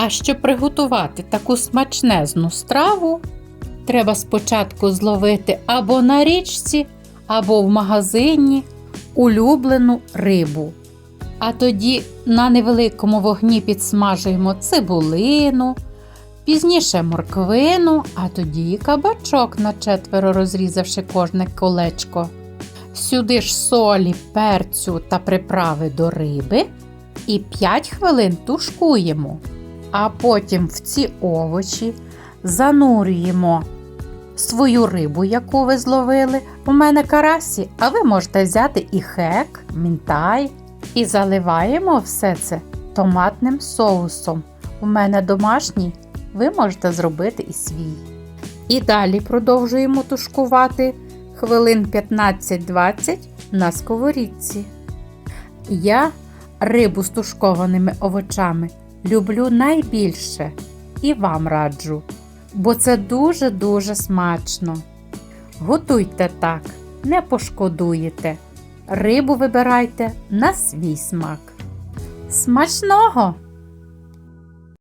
А щоб приготувати таку смачнезну страву, треба спочатку зловити або на річці, або в магазині улюблену рибу. А тоді на невеликому вогні підсмажуємо цибулину, пізніше морквину, а тоді і кабачок на четверо розрізавши кожне колечко. Сюди ж солі, перцю та приправи до риби і 5 хвилин тушкуємо. А потім в ці овочі занурюємо свою рибу, яку ви зловили. У мене карасі, а ви можете взяти і хек, мінтай. І заливаємо все це томатним соусом. У мене домашній, ви можете зробити і свій. І далі продовжуємо тушкувати хвилин 15-20 на сковорідці. Я рибу з тушкованими овочами люблю найбільше і вам раджу, бо це дуже-дуже смачно. Готуйте так, не пошкодуєте. Рибу вибирайте на свій смак. Смачного!